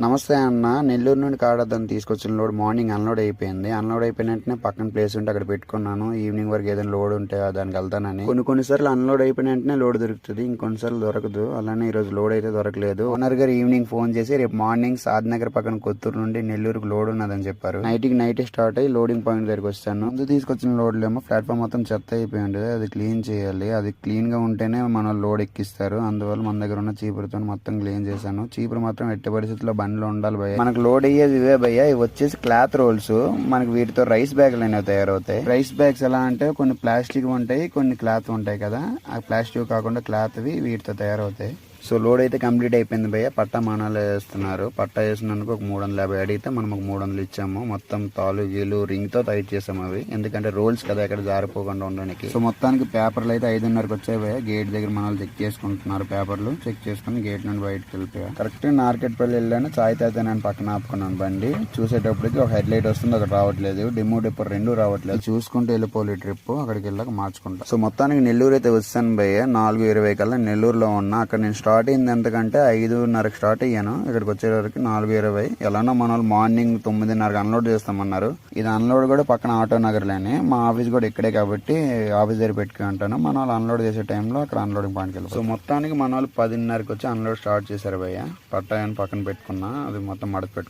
నమస్తే అన్న నెల్లూరు నుండి కాడద్దని తీసుకొచ్చిన లోడ్ మార్నింగ్ అన్లోడ్ అయిపోయింది. అన్లోడ్ అయిపోయిన వెంటనే పక్కన ప్లేస్ ఉంటే అక్కడ పెట్టుకున్నాను. ఈవినింగ్ వరకు ఏదైనా లోడ్ ఉంటే దానికి వెళ్తానని. కొన్ని కొన్నిసార్లు అన్లోడ్ అయిపోయిన వెంటనే లోడ్ దొరుకుతుంది. ఇంకొన్నిసార్లు దొరకదు. అలానే ఈ రోజు లోడ్ అయితే దొరకలేదు. ఓనర్ గారు ఈవినింగ్ ఫోన్ చేసి రేపు మార్నింగ్ సాద్నగర్ పక్కన కొత్తూరు నుండి నెల్లూరుకు లోడ్ ఉన్నదని చెప్పారు. నైట్కి నైట్ స్టార్ట్ అయ్యి లోడింగ్ పాయింట్ దగ్గరికి వచ్చాను. ముందు తీసుకొచ్చిన లోడ్ ఏమో ప్లాట్ఫామ్ మొత్తం చెత్త అయిపోయి ఉండేది అది క్లీన్ చేయాలి. అది క్లీన్గా ఉంటేనే మన లోడ్ ఎక్కిస్తారు. అందువల్ల మన దగ్గర ఉన్న చీపురుతో మొత్తం క్లీన్ చేశాను. చీపురు మాత్రం ఎట్టి పరిస్థితుల్లో బండిలో ఉండాలి భయ్య. మనకు లోడ్ అయ్యేది ఇవే భయ్య. ఇవి వచ్చేసి క్లాత్ రోల్స్. మనకి వీటితో రైస్ బ్యాగ్లు అనేవి తయారవుతాయి. రైస్ బ్యాగ్స్ ఎలా అంటే కొన్ని ప్లాస్టిక్ ఉంటాయి కొన్ని క్లాత్ ఉంటాయి కదా. ఆ ప్లాస్టిక్ కాకుండా క్లాత్వి వీటితో తయారవుతాయి. సో లోడ్ అయితే కంప్లీట్ అయిపోయింది భయ్య. పట్టా మానాలు వేస్తున్నారు. పట్టా వేసినందుకు ఒక మూడు వందల యాభై అడిగితే మనం ఒక మూడు వందలు ఇచ్చాము. మొత్తం తాలు గీలు రింగ్తో టైట్ చేసాము అవి. ఎందుకంటే రోల్స్ కదా ఎక్కడ జారిపోకుండా ఉండడానికి. సో మొత్తానికి పేపర్లు అయితే ఐదున్నరకు వచ్చాయి భయ్య. గేట్ దగ్గర మనల్ని చెక్ చేసుకుంటున్నారు పేపర్లు. చెక్ చేసుకుని గేట్ నుండి బయటకు వెళ్ళిపోయా. కరెక్ట్ మార్కెట్ పల్లి వెళ్ళాను. చాయ్ తాగితే నేను పక్కన ఆపుకున్నాను బండి. చూసేటప్పటికి ఒక హెడ్ లైట్ వస్తుంది. ఒకటి రావట్లేదు. డిమో డిప్పు రెండు రావట్లేదు. చూసుకుంటూ వెళ్ళిపోలే ట్రిప్ అక్కడికి వెళ్ళాక మార్చుకుంటా. సో మొత్తానికి నెల్లూరు అయితే వచ్చాను భయ్య. నాలుగు ఇరవై కల్లా నెల్లూరులో ఉన్నా. అక్కడ నేను స్టార్ట్ అయింది ఎంతకంటే ఐదున్నరకు స్టార్ట్ అయ్యాను. ఇక్కడికి వచ్చేవరకు నాలుగు ఇరవై. ఎలానో మన వాళ్ళు మార్నింగ్ తొమ్మిదిన్నరకు అన్లోడ్ చేస్తామన్నారు. ఇది అన్లోడ్ కూడా పక్కన ఆటో నగర్లోనే. మా ఆఫీస్ కూడా ఇక్కడే కాబట్టి ఆఫీస్ దగ్గర పెట్టుకుంటాను మన వాళ్ళు అన్లోడ్ చేసే టైంలో అక్కడ అన్లోడింగ్ పాయింట్కి వెళ్ళి సో మొత్తానికి మన వాళ్ళు పదిన్నరకు వచ్చి అన్లోడ్ స్టార్ట్ చేశారు భయ్య. పట్టాయని పక్కన పెట్టుకున్నా. అది మొత్తం మడత పెట్టు